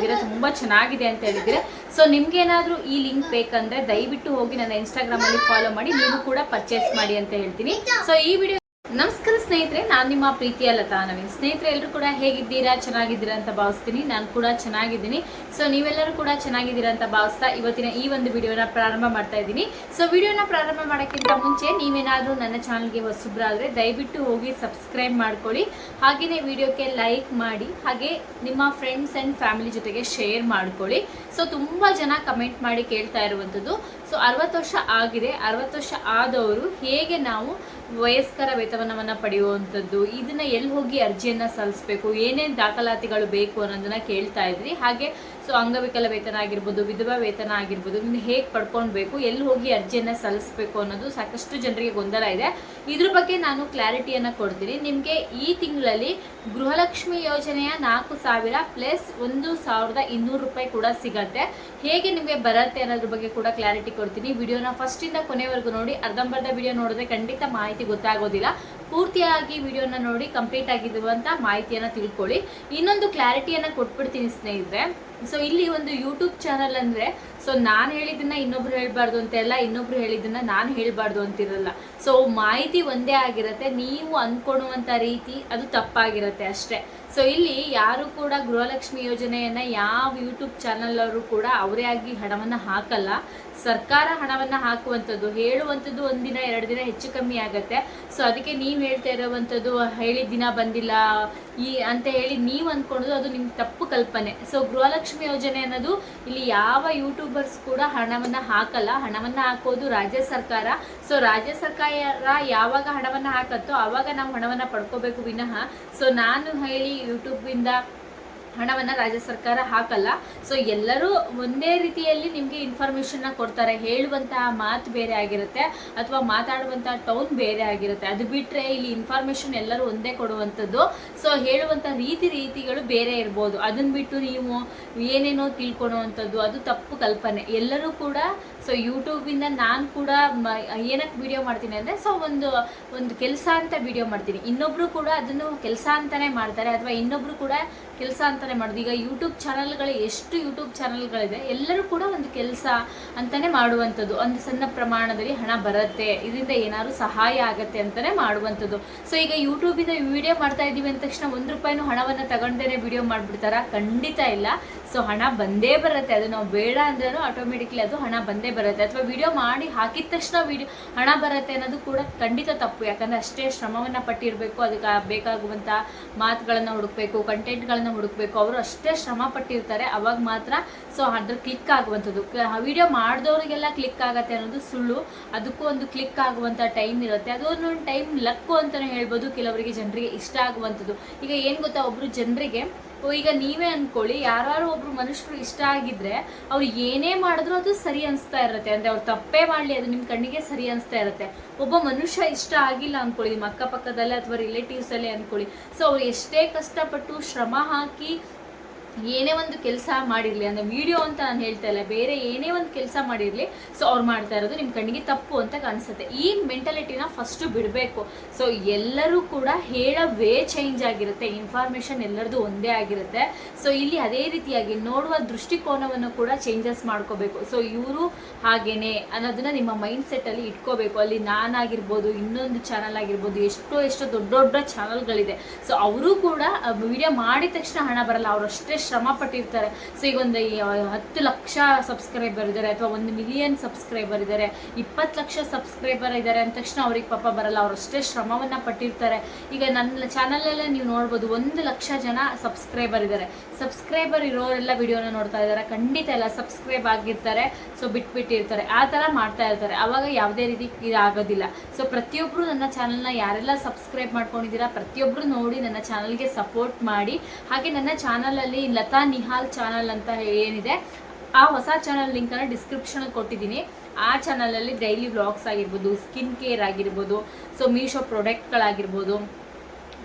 ತುಂಬಾ ಚೆನ್ನಾಗಿದೆ ಅಂತ ಹೇಳಿದ್ರೆ. ಸೊ ನಿಮ್ಗೆ ಏನಾದ್ರೂ ಈ ಲಿಂಕ್ ಬೇಕಂದ್ರೆ ದಯವಿಟ್ಟು ಹೋಗಿ ನನ್ನ ಇನ್ಸ್ಟಾಗ್ರಾಮ್ ಅಲ್ಲಿ ಫಾಲೋ ಮಾಡಿ, ನೀವು ಕೂಡ ಪರ್ಚೇಸ್ ಮಾಡಿ ಅಂತ ಹೇಳ್ತೀನಿ. ಸೊ ಈ ವಿಡಿಯೋ ನಮಸ್ಕಾರ ಸ್ನೇಹಿತರೆ, ನಾನು ನಿಮ್ಮ ಪ್ರೀತಿಯ ಲತಾ ನವೀನ್. ಸ್ನೇಹಿತರೆ ಎಲ್ಲರೂ ಕೂಡ ಹೇಗಿದ್ದೀರಾ? ಚೆನ್ನಾಗಿದ್ದೀರಾ ಅಂತ ಭಾವಿಸ್ತೀನಿ. ನಾನು ಕೂಡ ಚೆನ್ನಾಗಿದ್ದೀನಿ. ಸೊ ನೀವೆಲ್ಲರೂ ಕೂಡ ಚೆನ್ನಾಗಿದ್ದೀರಾ ಅಂತ ಭಾವಿಸ್ತಾ ಇವತ್ತಿನ ಈ ಒಂದು ವಿಡಿಯೋನ ಪ್ರಾರಂಭ ಮಾಡ್ತಾ ಇದ್ದೀನಿ. ಸೊ ವಿಡಿಯೋನ ಪ್ರಾರಂಭ ಮಾಡೋಕ್ಕಿಂತ ಮುಂಚೆ ನೀವೇನಾದರೂ ನನ್ನ ಚಾನಲ್ಗೆ ಹೊಸಬ್ರಾದರೆ ದಯವಿಟ್ಟು ಹೋಗಿ ಸಬ್ಸ್ಕ್ರೈಬ್ ಮಾಡ್ಕೊಳ್ಳಿ. ಹಾಗೆಯೇ ವಿಡಿಯೋಕ್ಕೆ ಲೈಕ್ ಮಾಡಿ, ಹಾಗೆ ನಿಮ್ಮ ಫ್ರೆಂಡ್ಸ್ ಆ್ಯಂಡ್ ಫ್ಯಾಮಿಲಿ ಜೊತೆಗೆ ಶೇರ್ ಮಾಡ್ಕೊಳ್ಳಿ. ಸೊ ತುಂಬ ಜನ ಕಮೆಂಟ್ ಮಾಡಿ ಕೇಳ್ತಾ ಇರುವಂಥದ್ದು. ಸೊ ಅರವತ್ತು ವರ್ಷ ಆಗಿದೆ. ಅರವತ್ತು ವರ್ಷ ಆದವರು ಹೇಗೆ ನಾವು ವಯಸ್ಕರ ವೇತನವನ್ನು ಪಡೆಯುವಂಥದ್ದು ಇದನ್ನ ಎಲ್ಲಿ ಹೋಗಿ ಅರ್ಜಿಯನ್ನು ಸಲ್ಲಿಸಬೇಕು ಏನೇನು ದಾಖಲಾತಿಗಳು ಬೇಕು ಅನ್ನೋದನ್ನ ಕೇಳ್ತಾ ಇದ್ರಿ. ಹಾಗೆ ಸೊ ಅಂಗವಿಕಲ ವೇತನ ಆಗಿರ್ಬೋದು, ವಿಧವಾ ವೇತನ ಆಗಿರ್ಬೋದು ಇದನ್ನು ಹೇಗೆ ಪಡ್ಕೊಳ್ಬೇಕು, ಎಲ್ಲಿ ಹೋಗಿ ಅರ್ಜಿಯನ್ನು ಸಲ್ಲಿಸಬೇಕು ಅನ್ನೋದು ಸಾಕಷ್ಟು ಜನರಿಗೆ ಗೊಂದಲ ಇದೆ. ಇದ್ರ ಬಗ್ಗೆ ನಾನು ಕ್ಲಾರಿಟಿಯನ್ನು ಕೊಡ್ತೀನಿ. ನಿಮಗೆ ಈ ತಿಂಗಳಲ್ಲಿ ಗೃಹಲಕ್ಷ್ಮಿ ಯೋಜನೆಯ ನಾಲ್ಕು ಸಾವಿರ ಪ್ಲಸ್ ಒಂದು ಸಾವಿರದ ಇನ್ನೂರು ರೂಪಾಯಿ ಕೂಡ ಸಿಗತ್ತೆ. ಹೇಗೆ ನಿಮಗೆ ಬರುತ್ತೆ ಅನ್ನೋದ್ರ ಬಗ್ಗೆ ಕೂಡ ಕ್ಲಾರಿಟಿ ಕೊಡ್ತೀನಿ. ವಿಡಿಯೋನ ಫಸ್ಟಿಂದ ಕೊನೆವರೆಗೂ ನೋಡಿ. ಅರ್ಧಂಬರ್ಧ ವಿಡಿಯೋ ನೋಡಿದ್ರೆ ಖಂಡಿತ ಮಾಹಿತಿ ಗೊತ್ತಾಗೋದಿಲ್ಲ. ಪೂರ್ತಿಯಾಗಿ ವಿಡಿಯೋನ ನೋಡಿ ಕಂಪ್ಲೀಟ್ ಆಗಿರುವಂಥ ಮಾಹಿತಿಯನ್ನು ತಿಳ್ಕೊಳ್ಳಿ. ಇನ್ನೊಂದು ಕ್ಲಾರಿಟಿಯನ್ನು ಕೊಟ್ಬಿಡ್ತೀನಿ ಸ್ನೇಹಿತರೆ. ಸೊ ಇಲ್ಲಿ ಒಂದು ಯೂಟ್ಯೂಬ್ ಚಾನಲ್ ಅಂದರೆ ಸೊ ನಾನು ಹೇಳಿದ್ದನ್ನ ಇನ್ನೊಬ್ರು ಹೇಳ್ಬಾರ್ದು ಅಂತೆಲ್ಲ ಇನ್ನೊಬ್ರು ಹೇಳಿದ್ದನ್ನ ನಾನು ಹೇಳ್ಬಾರ್ದು ಅಂತಿರಲ್ಲ. ಸೊ ಮಾಹಿತಿ ಒಂದೇ ಆಗಿರುತ್ತೆ, ನೀವು ಅಂದ್ಕೊಡುವಂಥ ರೀತಿ ಅದು ತಪ್ಪಾಗಿರುತ್ತೆ ಅಷ್ಟೇ. ಸೊ ಇಲ್ಲಿ ಯಾರು ಕೂಡ ಗೃಹಲಕ್ಷ್ಮಿ ಯೋಜನೆಯನ್ನ ಯಾವ ಯೂಟ್ಯೂಬ್ ಚಾನಲ್ ಅವರು ಕೂಡ ಅವರೇ ಆಗಿ ಹಣವನ್ನು ಹಾಕಲ್ಲ. ಸರ್ಕಾರ ಹಣವನ್ನು ಹಾಕುವಂಥದ್ದು, ಹೇಳುವಂಥದ್ದು ಒಂದಿನ, ಎರಡು ದಿನ ಹೆಚ್ಚು ಕಮ್ಮಿ ಆಗುತ್ತೆ. ಸೊ ಅದಕ್ಕೆ ನೀವು ಹೇಳ್ತಾ ಇರೋವಂಥದ್ದು ಹೇಳಿದ ದಿನ ಬಂದಿಲ್ಲ, ಈ ಅಂತ ಹೇಳಿ ನೀವು ಅಂದ್ಕೊಳ್ಳೋದು ಅದು ನಿಮ್ಗೆ ತಪ್ಪು ಕಲ್ಪನೆ. ಸೊ ಗೃಹಲಕ್ಷ್ಮಿ ಯೋಜನೆ ಅನ್ನೋದು ಇಲ್ಲಿ ಯಾವ ಯೂಟ್ಯೂಬರ್ಸ್ ಕೂಡ ಹಣವನ್ನು ಹಾಕಲ್ಲ. ಹಣವನ್ನು ಹಾಕೋದು ರಾಜ್ಯ ಸರ್ಕಾರ. ಸೊ ರಾಜ್ಯ ಸರ್ಕಾರ ಯಾವಾಗ ಹಣವನ್ನು ಹಾಕತ್ತೋ ಆವಾಗ ನಾವು ಹಣವನ್ನು ಪಡ್ಕೋಬೇಕು ವಿನಃ. ಸೊ ನಾನು ಹೇಳಿ ಯೂಟ್ಯೂಬಿಂದ ಹಣವನ್ನು ರಾಜ್ಯ ಸರ್ಕಾರ ಹಾಕಲ್ಲ. ಸೊ ಎಲ್ಲರೂ ಒಂದೇ ರೀತಿಯಲ್ಲಿ ನಿಮಗೆ ಇನ್ಫಾರ್ಮೇಷನ್ನ ಕೊಡ್ತಾರೆ. ಹೇಳುವಂತಹ ಮಾತು ಬೇರೆ ಆಗಿರುತ್ತೆ. ಅಥವಾ ಮಾತಾಡುವಂತಹ ಟೌನ್ ಬೇರೆ ಆಗಿರುತ್ತೆ. ಅದು ಬಿಟ್ಟರೆ ಇಲ್ಲಿ ಇನ್ಫಾರ್ಮೇಷನ್ ಎಲ್ಲರೂ ಒಂದೇ ಕೊಡುವಂಥದ್ದು. ಸೊ ಹೇಳುವಂಥ ರೀತಿ ರೀತಿಗಳು ಬೇರೆ ಇರ್ಬೋದು. ಅದನ್ನ ಬಿಟ್ಟು ನೀವು ಏನೇನೋ ತಿಳ್ಕೊಳುವಂಥದ್ದು, ಅದು ತಪ್ಪು ಕಲ್ಪನೆ. ಎಲ್ಲರೂ ಕೂಡ ಸೊ ಯೂಟ್ಯೂಬಿಂದ ನಾನು ಕೂಡ ಏನಕ್ಕೆ ವಿಡಿಯೋ ಮಾಡ್ತೀನಿ ಅಂದರೆ ಸೊ ಒಂದು ಒಂದು ಕೆಲಸ ಅಂತ ವಿಡಿಯೋ ಮಾಡ್ತೀನಿ. ಇನ್ನೊಬ್ಬರು ಕೂಡ ಅದನ್ನು ಕೆಲಸ ಅಂತಲೇ ಮಾಡ್ತಾರೆ, ಅಥವಾ ಇನ್ನೊಬ್ಬರು ಕೂಡ ಕೆಲಸ ಅಂತಲೇ ಮಾಡೋದು. ಈಗ ಯೂಟ್ಯೂಬ್ ಚಾನಲ್ಗಳು ಎಷ್ಟು ಯೂಟ್ಯೂಬ್ ಚಾನಲ್ಗಳಿದೆ ಎಲ್ಲರೂ ಕೂಡ ಒಂದು ಕೆಲಸ ಅಂತಲೇ ಮಾಡುವಂಥದ್ದು. ಒಂದು ಸಣ್ಣ ಪ್ರಮಾಣದಲ್ಲಿ ಹಣ ಬರುತ್ತೆ, ಇದರಿಂದ ಏನಾದ್ರು ಸಹಾಯ ಆಗುತ್ತೆ ಅಂತಲೇ ಮಾಡುವಂಥದ್ದು. ಸೊ ಈಗ ಯೂಟ್ಯೂಬಿಂದ ವಿಡಿಯೋ ಮಾಡ್ತಾ ಇದ್ದೀವಿ ಅಂದ ತಕ್ಷಣ ಒಂದು ರೂಪಾಯಿನೂ ಹಣವನ್ನು ತಗೊಂಡೇನೆ ವಿಡಿಯೋ ಮಾಡಿಬಿಡ್ತಾರಾ? ಖಂಡಿತ ಇಲ್ಲ. ಸೊ ಹಣ ಬಂದೇ ಬರುತ್ತೆ. ಅದು ನಾವು ಬೇಡ ಅಂದ್ರೂ ಆಟೋಮೆಟಿಕ್ಲಿ ಅದು ಹಣ ಬಂದೇ ಬರುತ್ತೆ. ಅಥವಾ ವಿಡಿಯೋ ಮಾಡಿ ಹಾಕಿದ ತಕ್ಷಣ ವಿಡಿಯೋ ಹಣ ಬರುತ್ತೆ ಅನ್ನೋದು ಕೂಡ ಖಂಡಿತ ತಪ್ಪು. ಯಾಕಂದರೆ ಅಷ್ಟೇ ಶ್ರಮವನ್ನು ಪಟ್ಟಿರಬೇಕು, ಅದಕ್ಕೆ ಬೇಕಾಗುವಂಥ ಮಾತುಗಳನ್ನು ಹುಡುಕ್ಬೇಕು ಕಂಟೆಂಟ್ಗಳನ್ನು ಹುಡುಕ್ಬೇಕು. ಅವರು ಅಷ್ಟೇ ಶ್ರಮ ಪಟ್ಟಿರ್ತಾರೆ. ಅವಾಗ ಮಾತ್ರ ಸೊ ಅದ್ರ ಕ್ಲಿಕ್ ಆಗುವಂಥದ್ದು. ವಿಡಿಯೋ ಮಾಡಿದವರಿಗೆಲ್ಲ ಕ್ಲಿಕ್ ಆಗತ್ತೆ ಅನ್ನೋದು ಸುಳ್ಳು. ಅದಕ್ಕೂ ಒಂದು ಕ್ಲಿಕ್ ಆಗುವಂಥ ಟೈಮ್ ಇರುತ್ತೆ. ಅದೊಂದು ಟೈಮ್ ಲಕ್ಕು ಅಂತಲೇ ಹೇಳ್ಬೋದು. ಕೆಲವರಿಗೆ ಜನರಿಗೆ ಇಷ್ಟ ಆಗುವಂಥದ್ದು. ಈಗ ಏನು ಗೊತ್ತಾ? ಒಬ್ಬರು ಜನರಿಗೆ ಈಗ ನೀವೇ ಅನ್ಕೊಳ್ಳಿ ಯಾರು ಒಬ್ರು ಮನುಷ್ಯರು ಇಷ್ಟ ಆಗಿದ್ರೆ ಅವ್ರು ಏನೇ ಮಾಡಿದ್ರು ಅದು ಸರಿ ಅನಿಸ್ತಾ ಇರುತ್ತೆ. ಅಂದ್ರೆ ಅವ್ರು ತಪ್ಪೇ ಮಾಡಲಿ, ಅದು ನಿಮ್ಮ ಕಣ್ಣಿಗೆ ಸರಿ ಅನಿಸ್ತಾ ಇರುತ್ತೆ. ಒಬ್ಬ ಮನುಷ್ಯ ಇಷ್ಟ ಆಗಿಲ್ಲ ಅನ್ಕೊಳ್ಳಿ, ನಿಮ್ಮ ಅಕ್ಕಪಕ್ಕದಲ್ಲೇ ಅಥವಾ ರಿಲೇಟಿವ್ಸ್ ಅಲ್ಲೇ ಅನ್ಕೊಳ್ಳಿ. ಸೊ ಅವ್ರು ಎಷ್ಟೇ ಕಷ್ಟಪಟ್ಟು ಶ್ರಮ ಹಾಕಿ ಏನೇ ಒಂದು ಕೆಲಸ ಮಾಡಿರಲಿ, ಅಂದರೆ ವಿಡಿಯೋ ಅಂತ ನಾನು ಹೇಳ್ತಾ ಇಲ್ಲ, ಬೇರೆ ಏನೇ ಒಂದು ಕೆಲಸ ಮಾಡಿರಲಿ ಸೊ ಅವ್ರು ಮಾಡ್ತಾ ಇರೋದು ನಿಮ್ಮ ಕಣ್ಣಿಗೆ ತಪ್ಪು ಅಂತ ಕಾಣಿಸುತ್ತೆ. ಈ ಮೆಂಟಾಲಿಟಿನ ಫಸ್ಟು ಬಿಡಬೇಕು. ಸೊ ಎಲ್ಲರೂ ಕೂಡ ಹೇಳೋ ವೇ ಚೇಂಜ್ ಆಗಿರುತ್ತೆ ಇನ್ಫಾರ್ಮೇಷನ್ ಎಲ್ಲರದು ಒಂದೇ ಆಗಿರುತ್ತೆ. ಸೊ ಇಲ್ಲಿ ಅದೇ ರೀತಿಯಾಗಿ ನೋಡುವ ದೃಷ್ಟಿಕೋನವನ್ನು ಕೂಡ ಚೇಂಜಸ್ ಮಾಡ್ಕೋಬೇಕು. ಸೊ ಇವರು ಹಾಗೇನೆ ಅನ್ನೋದನ್ನ ನಿಮ್ಮ ಮೈಂಡ್ ಸೆಟ್ಟಲ್ಲಿ ಇಟ್ಕೋಬೇಕು. ಅಲ್ಲಿ ನಾನಾಗಿರ್ಬೋದು, ಇನ್ನೊಂದು ಚಾನಲ್ ಆಗಿರ್ಬೋದು, ಎಷ್ಟೋ ಎಷ್ಟೋ ದೊಡ್ಡ ದೊಡ್ಡ ಚಾನಲ್ಗಳಿದೆ ಸೊ ಅವರು ಕೂಡ ವಿಡಿಯೋ ಮಾಡಿದ ತಕ್ಷಣ ಹಣ ಬರಲ್ಲ, ಅವ್ರು ಅಷ್ಟೇ ಶ್ರಮ ಪಟ್ಟಿರ್ತಾರೆ. ಸೊ ಈಗ ಒಂದು ಹತ್ತು ಲಕ್ಷ ಸಬ್ಸ್ಕ್ರೈಬರ್ ಇದ್ದಾರೆ ಅಥವಾ ಒಂದು ಮಿಲಿಯನ್ ಸಬ್ಸ್ಕ್ರೈಬರ್ ಇದ್ದಾರೆ ಇಪ್ಪತ್ತು ಲಕ್ಷ ಸಬ್ಸ್ಕ್ರೈಬರ್ ಇದ್ದಾರೆ ಅಂದ ತಕ್ಷಣ ಅವ್ರಿಗೆ ಪಾಪ ಬರಲ್ಲ. ಅವ್ರು ಅಷ್ಟೇ ಶ್ರಮವನ್ನು ಪಟ್ಟಿರ್ತಾರೆ. ಈಗ ನನ್ನ ಚಾನಲಲ್ಲೇ ನೀವು ನೋಡ್ಬೋದು, ಒಂದು ಲಕ್ಷ ಜನ ಸಬ್ಸ್ಕ್ರೈಬರ್ ಇದ್ದಾರೆ ಸಬ್ಸ್ಕ್ರೈಬರ್ ಇರೋರೆಲ್ಲ ವಿಡಿಯೋನ ನೋಡ್ತಾ ಇದ್ದಾರೆ ಖಂಡಿತ ಎಲ್ಲ ಸಬ್ಸ್ಕ್ರೈಬ್ ಆಗಿರ್ತಾರೆ. ಸೊ ಬಿಟ್ಬಿಟ್ಟಿರ್ತಾರೆ. ಆ ಥರ ಮಾಡ್ತಾ ಇರ್ತಾರೆ. ಅವಾಗ ಯಾವುದೇ ರೀತಿ ಇದಾಗೋದಿಲ್ಲ. ಸೊ ಪ್ರತಿಯೊಬ್ಬರು ನನ್ನ ಚಾನಲ್ನ ಯಾರೆಲ್ಲ ಸಬ್ಸ್ಕ್ರೈಬ್ ಮಾಡ್ಕೊಂಡಿದ್ದೀರಾ ಪ್ರತಿಯೊಬ್ಬರು ನೋಡಿ ನನ್ನ ಚಾನಲ್ಗೆ ಸಪೋರ್ಟ್ ಮಾಡಿ. ಹಾಗೆ ನನ್ನ ಚಾನಲಲ್ಲಿ ಲತಾ ನಿಹಾಲ್ ಚಾನಲ್ ಅಂತ ಏನಿದೆ, ಆ ಹೊಸ ಚಾನಲ್ ಲಿಂಕನ್ನು ಡಿಸ್ಕ್ರಿಪ್ಷನ್ ಕೊಟ್ಟಿದ್ದೀನಿ. ಆ ಚಾನಲಲ್ಲಿ ಡೈಲಿ ವ್ಲಾಗ್ಸ್ ಆಗಿರ್ಬೋದು ಸ್ಕಿನ್ ಕೇರ್ ಆಗಿರ್ಬೋದು ಸೊ ಮೀಶೋ ಪ್ರಾಡಕ್ಟ್ಗಳಾಗಿರ್ಬೋದು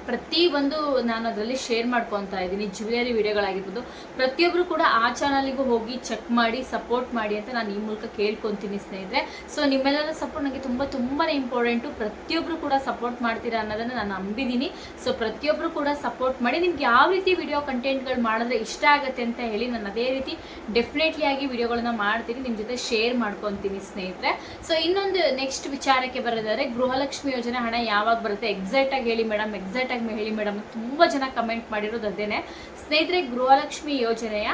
ಪ್ರತಿ ಒಂದು ನಾನು ಅದರಲ್ಲಿ ಶೇರ್ ಮಾಡ್ಕೊತಾ ಇದ್ದೀನಿ ಜ್ಯುವೆಲರಿ ವಿಡಿಯೋಗಳಾಗಿರ್ಬೋದು. ಪ್ರತಿಯೊಬ್ಬರು ಕೂಡ ಆ ಚಾನಲಿಗೂ ಹೋಗಿ ಚೆಕ್ ಮಾಡಿ ಸಪೋರ್ಟ್ ಮಾಡಿ ಅಂತ ನಾನು ಈ ಮೂಲಕ ಕೇಳ್ಕೊತೀನಿ ಸ್ನೇಹಿತರೆ. ಸೊ ನಿಮ್ಮೆಲ್ಲರ ಸಪೋರ್ಟ್ ನನಗೆ ತುಂಬ ತುಂಬಾ ಇಂಪಾರ್ಟೆಂಟು ಪ್ರತಿಯೊಬ್ಬರು ಕೂಡ ಸಪೋರ್ಟ್ ಮಾಡ್ತೀರಾ ಅನ್ನೋದನ್ನು ನಾನು ನಂಬಿದ್ದೀನಿ ಸೊ ಪ್ರತಿಯೊಬ್ಬರು ಕೂಡ ಸಪೋರ್ಟ್ ಮಾಡಿ, ನಿಮ್ಗೆ ಯಾವ ರೀತಿ ವಿಡಿಯೋ ಕಂಟೆಂಟ್ಗಳು ಮಾಡಿದ್ರೆ ಇಷ್ಟ ಆಗುತ್ತೆ ಅಂತ ಹೇಳಿ ನಾನು ಅದೇ ರೀತಿ ಡೆಫಿನೆಟ್ಲಿ ಆಗಿ ವಿಡಿಯೋಗಳನ್ನ ಮಾಡ್ತೀನಿ ನಿಮ್ಮ ಜೊತೆ ಶೇರ್ ಮಾಡ್ಕೊತೀನಿ ಸ್ನೇಹಿತರೆ. ಸೊ ಇನ್ನೊಂದು ನೆಕ್ಸ್ಟ್ ವಿಚಾರಕ್ಕೆ ಬರೋದಾದ್ರೆ ಗೃಹಲಕ್ಷ್ಮಿ ಯೋಜನೆ ಹಣ ಯಾವಾಗ ಬರುತ್ತೆ? ಎಕ್ಸಾಕ್ಟ್ ಆಗಿ ಹೇಳಿ ಮೇಡಮ್ ಎಕ್ಸಾಕ್ಟ್ ಆಗಿ ಹೇಳಿ ಮೇಡಮ್, ತುಂಬ ಜನ ಕಮೆಂಟ್ ಮಾಡಿರೋದು ಅದೇನೆ. ಸ್ನೇಹಿತರೆ, ಗೃಹಲಕ್ಷ್ಮಿ ಯೋಜನೆಯ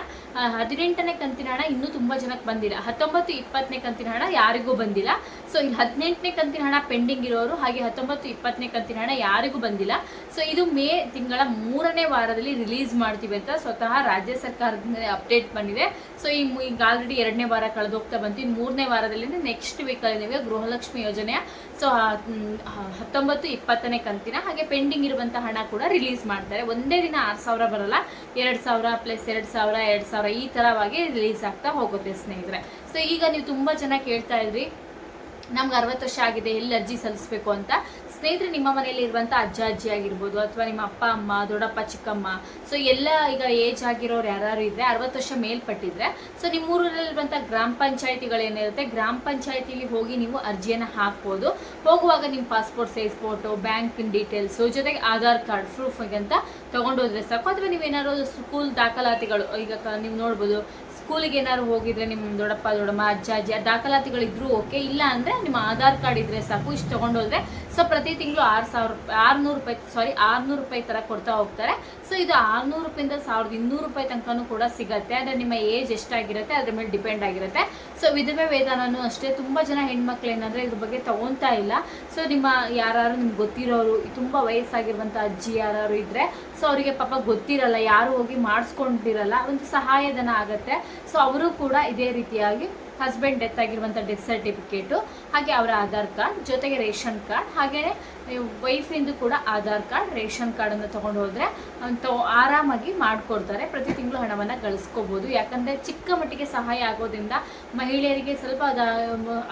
ಹದಿನೆಂಟನೇ ಕಂತಿನ ಹಣ ಇನ್ನೂ ತುಂಬ ಜನಕ್ಕೆ ಬಂದಿಲ್ಲ. ಹತ್ತೊಂಬತ್ತು ಇಪ್ಪತ್ತನೇ ಕಂತಿನ ಹಣ ಯಾರಿಗೂ ಬಂದಿಲ್ಲ. ಸೊ ಇಲ್ಲಿ ಹದಿನೆಂಟನೇ ಕಂತಿನ ಹಣ ಪೆಂಡಿಂಗ್ ಇರೋರು, ಹಾಗೆ ಹತ್ತೊಂಬತ್ತು ಇಪ್ಪತ್ತನೇ ಕಂತಿನ ಹಣ ಯಾರಿಗೂ ಬಂದಿಲ್ಲ. ಸೊ ಇದು ಮೇ ತಿಂಗಳ ಮೂರನೇ ವಾರದಲ್ಲಿ ರಿಲೀಸ್ ಮಾಡ್ತೀವಿ ಅಂತ ಸ್ವತಃ ರಾಜ್ಯ ಸರ್ಕಾರದಿಂದ ಅಪ್ಡೇಟ್ ಬಂದಿದೆ. ಸೊ ಈ ಈಗ ಆಲ್ರೆಡಿ ಎರಡನೇ ವಾರ ಕಳೆದೋಗ್ತಾ ಬಂತು. ಇನ್ನು ಮೂರನೇ ವಾರದಲ್ಲಿ ನೆಕ್ಸ್ಟ್ ವೀಕಲ್ಲಿ ಗೃಹಲಕ್ಷ್ಮಿ ಯೋಜನೆಯ ಸೊ ಹತ್ತೊಂಬತ್ತು ಇಪ್ಪತ್ತನೇ ಕಂತಿನ ಹಾಗೆ ಪೆಂಡಿಂಗ್ ಇರುವಂಥ ಹಣ ಕೂಡ ರಿಲೀಸ್ ಮಾಡ್ತಾರೆ. ಒಂದೇ ದಿನ ಆರು ಸಾವಿರ ಬರಲ್ಲ, ಎರಡು ಸಾವಿರ ಪ್ಲಸ್ ಎರಡು ಸಾವಿರ ಎರಡು ಸಾವಿರ ಈ ಥರವಾಗಿ ರಿಲೀಸ್ ಆಗ್ತಾ ಹೋಗುತ್ತೆ ಸ್ನೇಹಿತರೆ. ಸೊ ಈಗ ನೀವು ತುಂಬ ಜನ ಕೇಳ್ತಾ ಇದ್ರಿ ನಮ್ಗೆ ಅರವತ್ತು ವರ್ಷ ಆಗಿದೆ, ಎಲ್ಲಿ ಅರ್ಜಿ ಸಲ್ಲಿಸಬೇಕು ಅಂತ. ಸ್ನೇಹಿತರೆ, ನಿಮ್ಮ ಮನೆಯಲ್ಲಿ ಇರುವಂಥ ಅಜ್ಜ, ಅಜ್ಜಿ ಆಗಿರ್ಬೋದು, ಅಥವಾ ನಿಮ್ಮ ಅಪ್ಪ, ಅಮ್ಮ, ದೊಡ್ಡಪ್ಪ, ಚಿಕ್ಕಮ್ಮ ಸೊ ಎಲ್ಲ ಈಗ ಏಜ್ ಆಗಿರೋರು ಯಾರು ಇದ್ದರೆ ಅರವತ್ತು ವರ್ಷ ಮೇಲ್ಪಟ್ಟಿದ್ರೆ ಸೊ ನಿಮ್ಮ ಊರಲ್ಲಿರುವಂಥ ಗ್ರಾಮ ಪಂಚಾಯತಿಗಳೇನಿರುತ್ತೆ ಗ್ರಾಮ ಪಂಚಾಯತಿಲಿ ಹೋಗಿ ನೀವು ಅರ್ಜಿಯನ್ನು ಹಾಕ್ಬೋದು. ಹೋಗುವಾಗ ನಿಮ್ಮ ಪಾಸ್ಪೋರ್ಟ್ ಸೈಜ್ ಫೋಟೋ ಬ್ಯಾಂಕಿನ ಡೀಟೇಲ್ಸು ಜೊತೆಗೆ ಆಧಾರ್ ಕಾರ್ಡ್ ಪ್ರೂಫ್ ಅಂತ ತೊಗೊಂಡೋದ್ರೆ ಸಾಕು. ಅಥವಾ ನೀವೇನಾದ್ರು ಸ್ಕೂಲ್ ದಾಖಲಾತಿಗಳು, ಈಗ ನೀವು ನೋಡ್ಬೋದು ಸ್ಕೂಲಿಗೆ ಏನಾದ್ರು ಹೋಗಿದ್ರೆ ನಿಮ್ಮ ದೊಡ್ಡಪ್ಪ, ದೊಡ್ಡಮ್ಮ, ಅಜ್ಜ, ಅಜ್ಜಿ, ಆ ದಾಖಲಾತಿಗಳಿದ್ರು ಓಕೆ ಇಲ್ಲ ಅಂದರೆ ನಿಮ್ಮ ಆಧಾರ್ ಕಾರ್ಡ್ ಇದ್ದರೆ ಸಾಕು, ಇಷ್ಟು ತೊಗೊಂಡೋದ್ರೆ ಸೊ ಪ್ರತಿ ತಿಂಗಳು ಆರು ಸಾವಿರ ಆರುನೂರು ರೂಪಾಯಿ ಸಾರಿ ಆರುನೂರು ರೂಪಾಯಿ ಥರ ಕೊಡ್ತಾ ಹೋಗ್ತಾರೆ. ಸೊ ಇದು ಆರುನೂರು ರೂಪಾಯಿಂದ ಸಾವಿರದ ಇನ್ನೂರು ರೂಪಾಯಿ ತನಕನೂ ಕೂಡ ಸಿಗತ್ತೆ. ಅಂದರೆ ನಿಮ್ಮ ಏಜ್ ಎಷ್ಟಾಗಿರುತ್ತೆ, ಅದ್ರ ಮೇಲೆ ಡಿಪೆಂಡ್ ಆಗಿರುತ್ತೆ. ಸೊ ವಿಧವೆ ವೇತನನೂ ಅಷ್ಟೇ, ತುಂಬ ಜನ ಹೆಣ್ಮಕ್ಳು ಏನಂದರೆ ಇದ್ರ ಬಗ್ಗೆ ತಗೊತಾ ಇಲ್ಲ. ಸೊ ನಿಮ್ಮ ಯಾರು ನಿಮ್ಗೆ ಗೊತ್ತಿರೋರು ತುಂಬ ವಯಸ್ಸಾಗಿರುವಂಥ ಅಜ್ಜಿ ಯಾರು ಇದ್ದರೆ ಸೊ ಅವರಿಗೆ ಪಾಪ ಗೊತ್ತಿರಲ್ಲ, ಯಾರು ಹೋಗಿ ಮಾಡಿಸ್ಕೊಂಡಿರಲ್ಲ, ಒಂದು ಸಹಾಯಧನ ಆಗುತ್ತೆ. ಸೊ ಅವರು ಕೂಡ ಇದೇ ರೀತಿಯಾಗಿ ಹಸ್ಬೆಂಡ್ ಡೆತ್ ಆಗಿರುವಂಥ ಡೆತ್ ಸರ್ಟಿಫಿಕೇಟು ಹಾಗೆ ಅವರ ಆಧಾರ್ ಕಾರ್ಡ್ ಜೊತೆಗೆ ರೇಷನ್ ಕಾರ್ಡ್ ಹಾಗೆಯೇ ವೈಫಿಂದು ಕೂಡ ಆಧಾರ್ ಕಾರ್ಡ್, ರೇಷನ್ ಕಾರ್ಡನ್ನು ತೊಗೊಂಡು ಹೋದರೆ ಅಂತ ಆರಾಮಾಗಿ ಮಾಡಿಕೊಡ್ತಾರೆ. ಪ್ರತಿ ತಿಂಗಳು ಹಣವನ್ನು ಗಳಿಸ್ಕೋಬೋದು. ಯಾಕಂದರೆ ಚಿಕ್ಕ ಮಟ್ಟಿಗೆ ಸಹಾಯ ಆಗೋದ್ರಿಂದ ಮಹಿಳೆಯರಿಗೆ ಸ್ವಲ್ಪ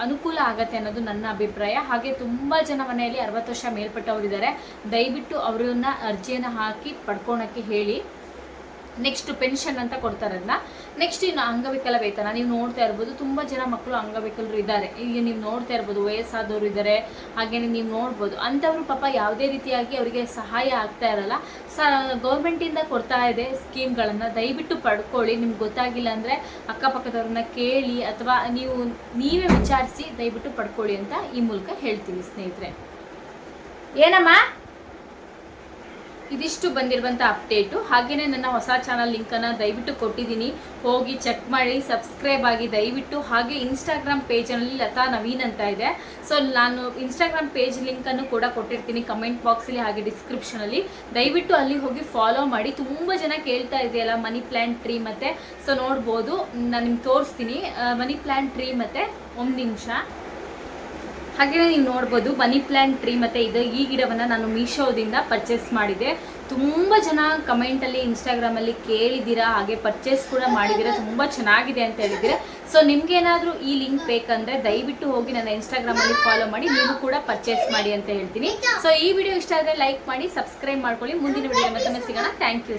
ಅನುಕೂಲ ಆಗತ್ತೆ ಅನ್ನೋದು ನನ್ನ ಅಭಿಪ್ರಾಯ. ಹಾಗೆ ತುಂಬ ಜನ ಮನೆಯಲ್ಲಿ ಅರವತ್ತು ವರ್ಷ ಮೇಲ್ಪಟ್ಟವರಿದ್ದಾರೆ. ದಯವಿಟ್ಟು ಅವರನ್ನ ಅರ್ಜಿಯನ್ನು ಹಾಕಿ ಪಡ್ಕೊಳಕ್ಕೆ ಹೇಳಿ. ನೆಕ್ಸ್ಟ್ ಪೆನ್ಷನ್ ಅಂತ ಕೊಡ್ತಾರಲ್ಲ. ನೆಕ್ಸ್ಟ್ ಇನ್ನು ಅಂಗವಿಕಲ ವೇತನ ನೀವು ನೋಡ್ತಾ ಇರ್ಬೋದು, ತುಂಬ ಜನ ಮಕ್ಕಳು ಅಂಗವಿಕಲರು ಇದ್ದಾರೆ. ಈಗ ನೀವು ನೋಡ್ತಾ ಇರ್ಬೋದು, ವಯಸ್ಸಾದವರು ಇದ್ದಾರೆ ಹಾಗೇನೆ ನೀವು ನೋಡ್ಬೋದು. ಅಂಥವ್ರು ಪಾಪ ಯಾವುದೇ ರೀತಿಯಾಗಿ ಅವರಿಗೆ ಸಹಾಯ ಆಗ್ತಾ ಇರಲ್ಲ. ಸ, ಗೌರ್ಮೆಂಟಿಂದ ಕೊಡ್ತಾ ಇದೆ ಸ್ಕೀಮ್ಗಳನ್ನು. ದಯವಿಟ್ಟು ಪಡ್ಕೊಳ್ಳಿ, ನಿಮ್ಗೆ ಗೊತ್ತಾಗಿಲ್ಲ ಅಂದರೆ ಅಕ್ಕಪಕ್ಕದವ್ರನ್ನ ಕೇಳಿ ಅಥವಾ ನೀವು, ನೀವೇ ವಿಚಾರಿಸಿ ದಯವಿಟ್ಟು ಪಡ್ಕೊಳ್ಳಿ ಅಂತ ಈ ಮೂಲಕ ಹೇಳ್ತೀನಿ ಸ್ನೇಹಿತರೆ. ಏನಮ್ಮ? ಇದಿಷ್ಟು ಬಂದಿರುವಂಥ ಅಪ್ಡೇಟು. ಹಾಗೆಯೇ ನನ್ನ ಹೊಸ ಚಾನಲ್ ಲಿಂಕನ್ನು ದಯವಿಟ್ಟು ಕೊಟ್ಟಿದ್ದೀನಿ. ಹೋಗಿ ಚೆಕ್ ಮಾಡಿ, ಸಬ್ಸ್ಕ್ರೈಬ್ ಆಗಿ ದಯವಿಟ್ಟು. ಹಾಗೆ ಇನ್ಸ್ಟಾಗ್ರಾಮ್ ಪೇಜಲ್ಲಿ ಲತಾ ನವೀನ್ ಅಂತ ಇದೆ. ಸೊ ನಾನು ಇನ್ಸ್ಟಾಗ್ರಾಮ್ ಪೇಜ್ ಲಿಂಕನ್ನು ಕೂಡ ಕೊಟ್ಟಿರ್ತೀನಿ ಕಮೆಂಟ್ ಬಾಕ್ಸಲ್ಲಿ ಹಾಗೆ ಡಿಸ್ಕ್ರಿಪ್ಷನಲ್ಲಿ ದಯವಿಟ್ಟು ಅಲ್ಲಿ ಹೋಗಿ ಫಾಲೋ ಮಾಡಿ. ತುಂಬ ಜನ ಕೇಳ್ತಾ ಇದೆಯಲ್ಲ ಮನಿ ಪ್ಲ್ಯಾಂಟ್ ಟ್ರೀ ಮತ್ತು. ಸೊ ನೋಡ್ಬೋದು. ನಾನು ನಿಮ್ಗೆ ತೋರಿಸ್ತೀನಿ. ಮನಿ ಪ್ಲ್ಯಾಂಟ್ ಟ್ರೀ ಮತ್ತು ಒಂದು ನಿಮಿಷ. ಹಾಗೆಯೇ ನೀವು ನೋಡ್ಬೋದು ಮನಿ ಪ್ಲ್ಯಾಂಟ್ ಟ್ರೀ ಮತ್ತು ಇದು ಈ ಗಿಡವನ್ನು ನಾನು ಮೀಶೋದಿಂದ ಪರ್ಚೇಸ್ ಮಾಡಿದೆ. ತುಂಬ ಜನ ಕಮೆಂಟಲ್ಲಿ ಇನ್ಸ್ಟಾಗ್ರಾಮಲ್ಲಿ ಕೇಳಿದ್ದೀರಾ, ಹಾಗೆ ಪರ್ಚೇಸ್ ಕೂಡ ಮಾಡಿದ್ದೀರಾ, ತುಂಬ ಚೆನ್ನಾಗಿದೆ ಅಂತ ಹೇಳಿದ್ದೀರಾ. ಸೊ ನಿಮಗೇನಾದರೂ ಈ ಲಿಂಕ್ ಬೇಕಂದರೆ ದಯವಿಟ್ಟು ಹೋಗಿ ನನ್ನ ಇನ್ಸ್ಟಾಗ್ರಾಮಲ್ಲಿ ಫಾಲೋ ಮಾಡಿ, ನೀವು ಕೂಡ ಪರ್ಚೇಸ್ ಮಾಡಿ ಅಂತ ಹೇಳ್ತೀನಿ. ಸೊ ಈ ವಿಡಿಯೋ ಇಷ್ಟ ಆದರೆ ಲೈಕ್ ಮಾಡಿ ಸಬ್ಸ್ಕ್ರೈಬ್ ಮಾಡ್ಕೊಳ್ಳಿ. ಮುಂದಿನ ವಿಡಿಯೋ ಮತ್ತೊಮ್ಮೆ ಸಿಗೋಣ. Thank you